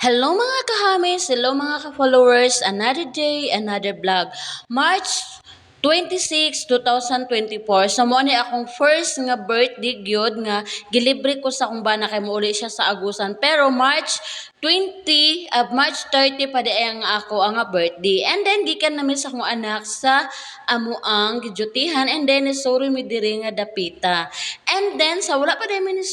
Hello mga kahamis, hello mga ka-followers, another day, another vlog. March 26, 2024. So mo akong first nga birthday gyud nga gilibre ko sa akong bana kay mouli siya sa Agusan. Pero March 20, uh, March 30 pa di ang ako ang birthday. And then gikan namin sa akong anak sa amo ang gijutihan and then ni Soroy mi diri nga dapita. And then sa wala pa di mi ni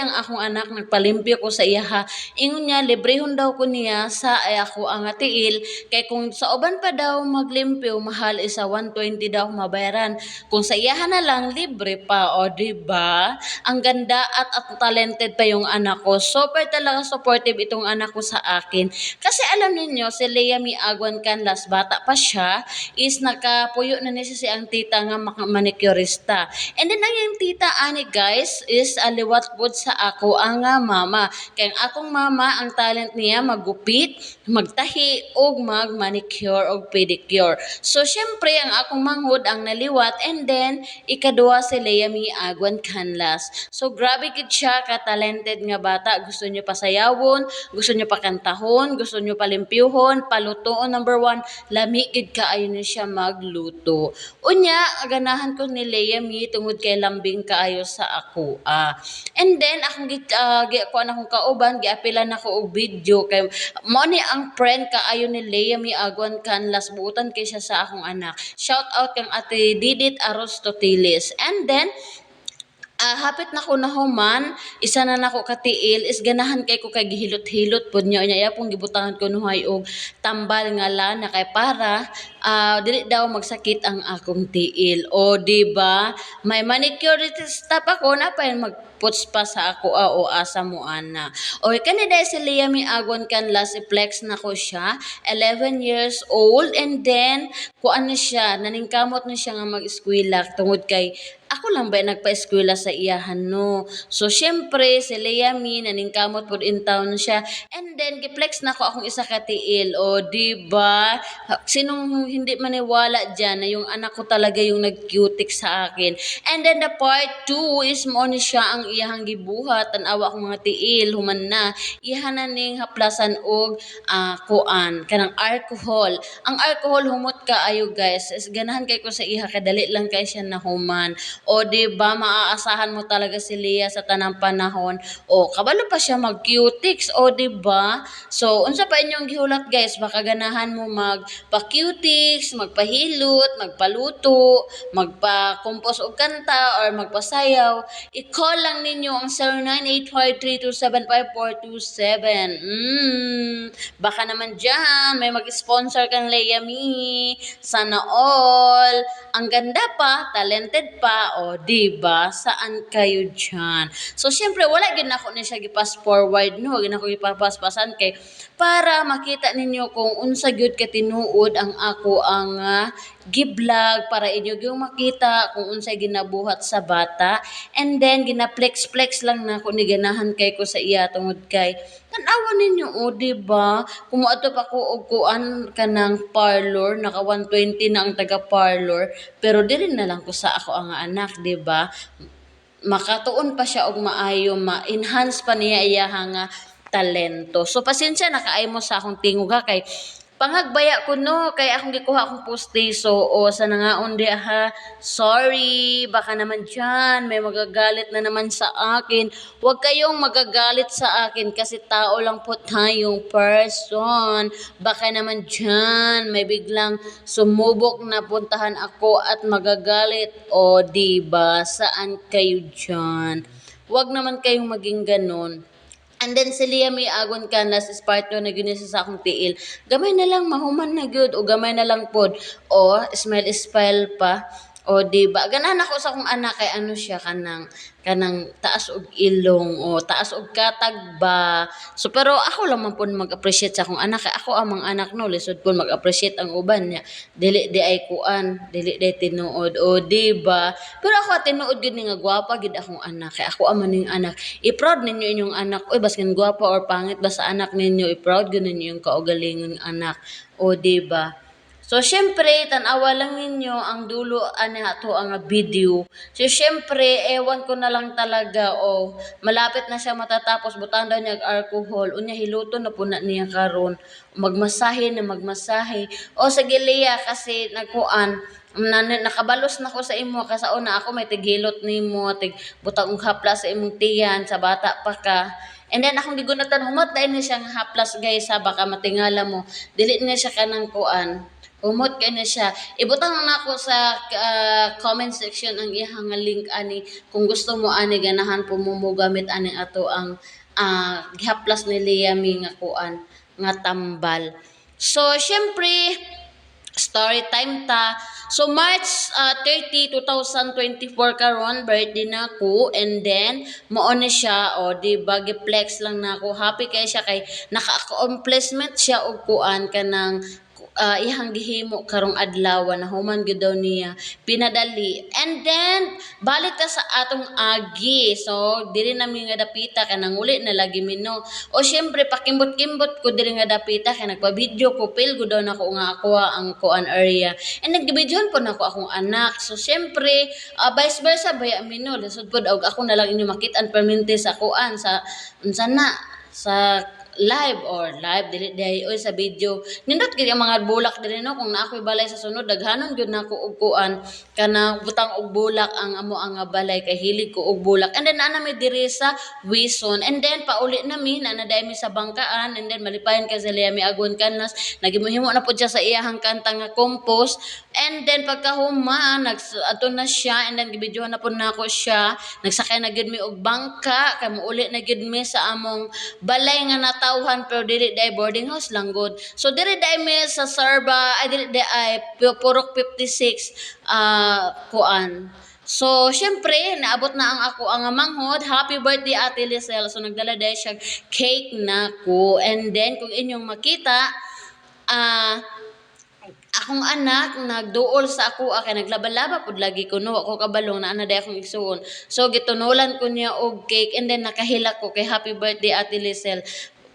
ang akong anak nagpalimpyo ko sa iya ha. Ingon niya librehon daw ko niya sa ay ako ang tiil kay kung sa uban pa daw maglimpyo mahal isa 120 daw mabayaran. Kung sa iya na lang libre pa o di ba? Ang ganda at, at talented pa yung anak ko. Super talaga supportive itong anak ko sa akin. Kasi alam ninyo, si Lea Miagwan Canlas, bata pa siya, is nakapuyo na niya si ang tita nga manicurista. And then ang yung tita ani guys is aliwat pod sa ako ang nga mama. Kaya akong mama, ang talent niya magupit, magtahi, og mag-manicure og pedicure. So syempre ang akong manghud ang naliwat and then ikaduha si Lea Miagwan Canlas. So grabe gid siya ka talented nga bata. Gusto niyo pasayawon, gusto niyo pakantahon, gusto niyo palimpyuhon, palutoon number one, lami gid kaayo ni siya magluto. Unya, ganahan ko ni Lea Mi tungod kay lambing kaayo sa ako. Ah. And then akong gi uh, gi ko na akong kauban, giapilan ako og video kay mo ni ang friend kaayo ni Lea Mi Agwan Canlas buutan kay siya sa akong anak. Shout out kang Ate Didit Aristoteles. And then Ah, hapit na ko na human, isa na nako katiil is ganahan kay ko kay gihilot-hilot pud niya niya pong gibutangan ko nuhay og tambal nga lana kay para ah, dili daw magsakit ang akong tiil. O di ba? May manicurist pa ko na pa mag puts pa sa ako ah, o asa mo ana. O kani dahil si Lea mi agon kan last flex na ko siya 11 years old and then kuan ni siya naningkamot ni siya nga mag-eskwela tungod kay ako lang ba nagpa-eskwela sa iyahan no. So syempre si Lea mi naningkamot pud in town siya and then giplex na ko akong isa ka tiil o di ba? Sinong hindi maniwala diyan na yung anak ko talaga yung nag-cutic sa akin. And then the part 2 is mo ni siya ang iyahang gibuhat tanawa akong mga tiil human na iyahan na ning haplasan og ah, kuan kanang alcohol. Ang alcohol humot ka ayo guys. Is ganahan kay ko sa iha kadali lang kay siya na human. O di ba maaasahan mo talaga si Leah sa tanang panahon. O kabalo pa siya mag cutics o di ba? So unsa pa inyong gihulat guys baka ganahan mo magpa-cutics, magpahilot, magpaluto, magpa-compose kanta or magpasayaw. I-call lang ninyo ang 0985327547. Mm, baka naman dyan, may mag-sponsor kang Leia Mi. Sana all. Ang ganda pa, talented pa, o di ba Saan kayo dyan? So, syempre, wala gid ako ni siya gipass forward, no? Wala ko ipapaspasan kay para makita ninyo kung unsa gyud ka tinuod ang ako ang uh, giblog para inyo yung makita kung unsay ginabuhat sa bata. And then ginaplex-flex lang na ko ni kay ko sa iya tungod kay tanawa ninyo o di ba kung ato pa ko og kuan kanang parlor naka 120 na ang taga parlor pero dili na lang ko sa ako ang anak di ba makatuon pa siya og maayo ma-enhance pa niya iya nga talento. So pasensya na kaay mo sa akong tingog ha kay pangagbaya ko no? Kay akong gikuha akong poste so o sa nangaon di ha sorry. Baka naman dyan may magagalit na naman sa akin. Huwag kayong magagalit sa akin kasi tao lang po tayong person. Baka naman dyan may biglang sumubok na puntahan ako at magagalit. O di ba? Saan kayo dyan? Huwag naman kayong maging ganon And then si Lia may agon ka na sa partner na ginisa sa akong tiil. Gamay na lang mahuman na gyud o gamay na lang pod o smile spell pa. O di ba ganahan ako sa akong anak kay ano siya kanang kanang taas og ilong o taas og katag ba. So pero ako lang man pud mag-appreciate sa akong anak kay ako amang anak no lisod pud mag-appreciate ang uban niya. Dili di ay kuan, dili di tinuod o di ba. Pero ako tinuod gid ni nga gwapa gid akong anak kay ako amang ning anak. I-proud ninyo inyong anak. Oy baskin gwapa or pangit ba sa anak ninyo, i-proud gid ninyo yung kaugalingon anak. O di ba? So syempre tan-awa lang ninyo ang dulo ani ato ang video. So syempre ewan ko na lang talaga o malapit na siya matatapos butan daw niya alcohol. Unya hiluto na po na niya karon. Magmasahe na magmasahe. O sige Lea kasi nagkuan na, nakabalos na ko sa imo. Kasaon na ako may tigilot nimo tig butang og haplas sa imong tiyan sa bata pa ka. And then akong gigunatan dahil na siya nga haplas guys ha baka matingala mo. Dili na siya kanang kuan humot kay na siya. Ibutang na ako sa ah, comment section ang iyang nga link ani. Kung gusto mo ani ganahan po mo gamit ani ato ang ah, gihaplas ni Liam nga kuan nga tambal. So syempre story time ta. So March uh, 30, 2024 karon birthday na ko and then mao na siya o di ba flex lang na ako. Happy kay siya kay naka-accomplishment siya og kuan kanang uh, ihang gihimo karong adlaw na human gyud daw niya. Pinadali. And then balik ta sa atong agi. So dili na nga dapita kanang uli na lagi mino o syempre pakimbot-kimbot ko diri nga dapita kay nagpa-video ko pil ko daw nako nga ako ang kuan area. And nagbibidyohan po nako akong anak. So syempre uh, vice versa baya mino lisod pod og ako na lang inyo makit-an permente sa kuan sa unsa na sa live or live dili dai oy sa video. Nindot gid ang mga bulak diri no? Kung naakoy balay sa sunod daghanon gyud nako og kuan. Kana butang og bulak ang amo ang balay kay hilig ko og bulak. And then ana mi diri sa Wison. And then pauli na mi na naday mi sa bangkaan. And then malipayan kay sa mi agon kanas nagimuhimo na pud siya sa iyahang kanta nga compost and then pagkahuma nags ato na siya. And then gibidyohan na pud nako siya. Nagsakay na gyud mi og bangka kay muuli na gyud mi sa among balay nga natawhan pero dili dai boarding house lang good. So dili dai mi sa Sarba, ay dili dai ay pu- Purok 56 ah kuan. So, syempre, naabot na ang ako ang manghod. Happy birthday, Ate Lisel. So, nagdala dahil siya cake na ko. And then, kung inyong makita, ah, akong anak nagduol sa ako kay naglaba-laba pud lagi ko no ako kabalong na ana day akong igsuon so gitunulan ko niya og cake and then nakahila ko kay happy birthday Ate Lisel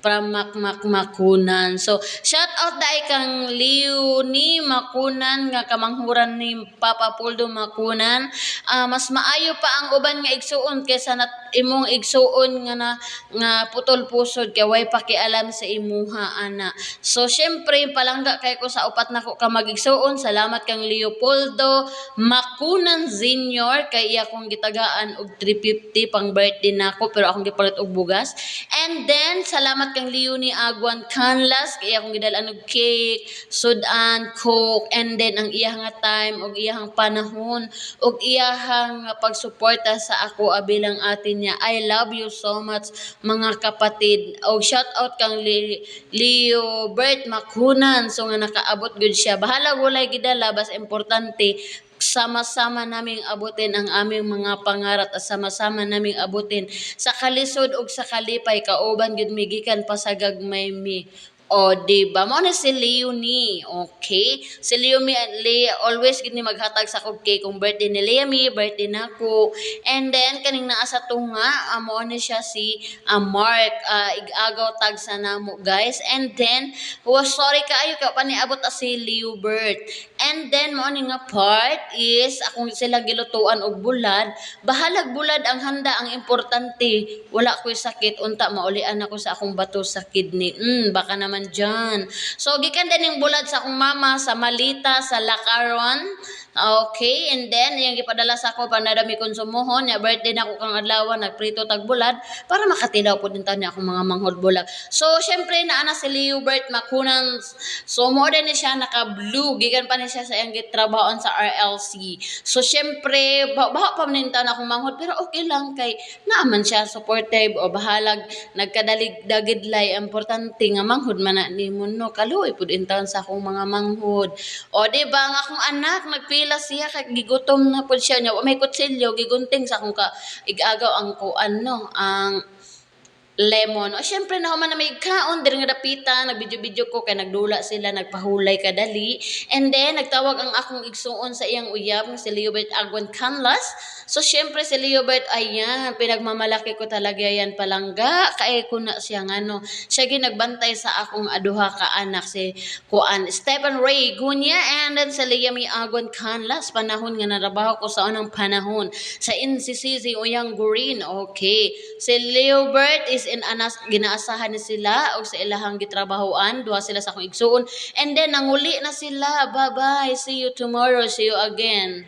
from Makmak Makunan. So, shout out dai kang Leonie Makunan nga kamanghuran ni Papa Puldo Makunan. Ah, mas maayo pa ang uban nga igsuon kaysa nat imong igsuon nga na nga putol pusod kay way pakialam sa imuha ana. So syempre palangga kay ko sa upat nako ka magigsuon. Salamat kang Leopoldo Makunan Senior kay iya kong gitagaan og 350 pang birthday nako pero akong gipalit og bugas. And then salamat kang Leonie Agwan Canlas kay iya kong gidalan og cake, sudan, coke and then ang iyang nga time og iyang panahon og iyang pagsuporta sa ako ah, bilang atin niya. I love you so much mga kapatid. Og shout out kang Le- Leo Bert Makunan so nga nakaabot gud siya. Bahala walay gidala bas importante sama-sama naming abutin ang aming mga pangarap at sama-sama naming abutin sa kalisod ug sa kalipay kauban gud migikan pa sa gagmay mi o, di ba? Mo na si Leonie, okay? Si Leonie, Lea, always gini maghatag sa kog cake kung birthday ni Leonie, birthday na ko. And then, kaning naa sa tunga, amo ni siya si ah, Mark, ah, igagaw tag sa namo, guys. And then, was sorry ka pa niabot as si Leo Bert. And then, mo nga part is, akong sila gilutuan og bulad, bahalag bulad ang handa, ang importante, wala ko'y sakit, unta, maulian ako sa akong bato sa kidney. Mm, baka naman dyan. So, gikan din yung bulad sa akong mama sa Malita, sa Lacaron. Okay, and then, yung ipadala sa ako, panadami konsumuhon, ya birthday na ako kang adlaw, nagprito tag bulad, para makatilaw po din tayo niya akong mga manghod bulag. So, syempre, naana si Leo Bert Makunan, so, than ni siya naka-blue, gikan pa ni siya sa iyang gitrabahoan sa RLC. So, syempre, ba baha pa man na akong manghod, pero okay lang kay naaman siya supportive o bahalag nagkadalig dagidlay importante nga manghod man na ni mo no kaluoy pud in taon sa akong mga manghod o di ba ang akong anak nagpila siya kay gigutom na pud siya nya may kutsilyo gigunting sa akong ka igagaw ang kuan no? Ang lemon. O syempre na man na may kaon diri nga dapitan, nagbidyo-bidyo ko kay nagdula sila, nagpahulay kadali. And then nagtawag ang akong igsuon sa iyang uyab nga si Leobert Agwan Canlas. So syempre si Leobert ayan, pinagmamalaki ko talaga yan palangga kay ko na siya ngano. Siya ginagbantay sa akong aduha ka anak si Kuan Stephen Ray Gunya and then si Liami Agwan Canlas panahon nga narabaho ko sa unang panahon sa NCCC Uyang Green. Okay. Si Leobert is in anas ginaasahan ni sila o sa ilahang gitrabahoan duha sila sa akong igsuon and then nanguli na sila bye bye see you tomorrow see you again